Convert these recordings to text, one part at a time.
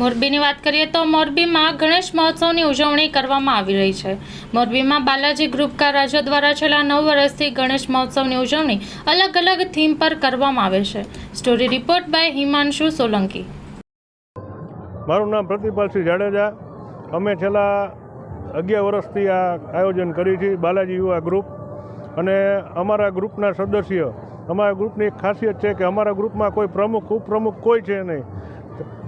મોરબીની વાત કરીએ તો મોરબીમાં ગણેશ મહોત્સવની ઉજવણી કરવામાં આવી રહી છે. મોરબીમાં બાલાજી ગ્રુપકાર રાજ્ય દ્વારા છેલ્લા નવ વર્ષથી ગણેશ મહોત્સવની ઉજવણી અલગ અલગ થીમ પર કરવામાં આવે છે. Story report by Himanshu Solanki. મારું નામ પ્રતિપાલસિંહ જાડેજા. અમે છેલ્લા અગિયાર વર્ષથી આ આયોજન કરી છે બાલાજી યુવા ગ્રુપ. અને અમારા ગ્રુપના સદસ્ય, અમારા ગ્રુપની એક ખાસિયત છે કે અમારા ગ્રુપમાં કોઈ પ્રમુખ, ઉપપ્રમુખ કોઈ છે નહીં.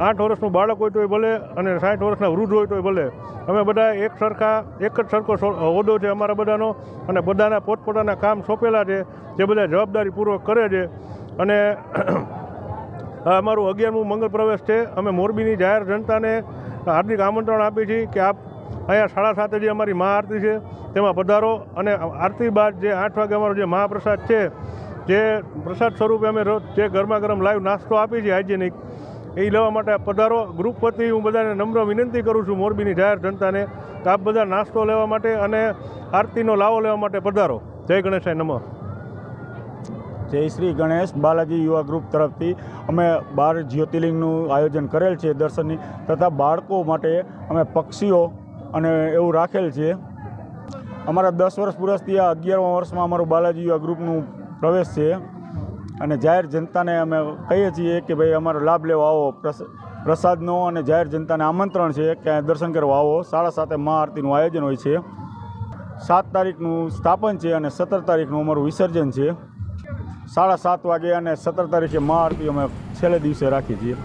આઠ વર્ષનું બાળક હોય તોય ભલે અને સાઠ વર્ષના વૃદ્ધ હોય તોય ભલે. અમે બધા એક સરખા, એક જ સરખો હોદ્દો છે અમારા બધાનો અને બધાના પોતપોતાના કામ સોંપેલા છે, જે બધા જવાબદારીપૂર્વક કરે છે. અને અમારું અગિયારમું મંગળ પ્રવેશ છે. અમે મોરબીની જાહેર જનતાને હાર્દિક આમંત્રણ આપીએ છીએ કે આપ અહીંયા સાડા સાતે જે અમારી મહાઆરતી છે, તેમાં પધારો. અને આરતી બાદ જે આઠ વાગે અમારો જે મહાપ્રસાદ છે, જે પ્રસાદ સ્વરૂપે અમે જે ગરમા ગરમ લાઈવ નાસ્તો આપીએ છીએ હાઇજેનિક એ લેવા માટે પધારો. ગ્રુપ વતી હું બધાને નમ્ર વિનંતી કરું છું મોરબીની જાહેર જનતાને કે આપ બધા નાસ્તો લેવા માટે અને આરતીનો લાવો લેવા માટે પધારો. જય ગણેશાય નમઃ. જય શ્રી ગણેશ બાલાજી યુવા ગ્રુપ તરફથી. અમે બાર જ્યોતિર્લિંગનું આયોજન કરેલ છે દર્શનની તથા બાળકો માટે અમે પક્ષીઓ અને એવું રાખેલ છે. અમારા દસ વર્ષ પૂરસથી આ અગિયારમા વર્ષમાં અમારું બાલાજી યુવા ગ્રુપનું પ્રવેશ છે. અને જાહેર જનતાને અમે કહીએ છીએ કે ભાઈ અમારો લાભ લેવા, આવો, પ્રસ, પ્રસાદનો અને જાહેર જનતાને આમંત્રણ છે કે દર્શન કરવા આવો. સાડા સાતે મહાઆરતીનું આયોજન હોય છે. સાત તારીખનું સ્થાપન છે અને સત્તર તારીખનું અમારું વિસર્જન છે. સાડા સાત વાગે અને સત્તર તારીખે મહાઆરતી અમે છેલ્લે દિવસે રાખીએ છીએ.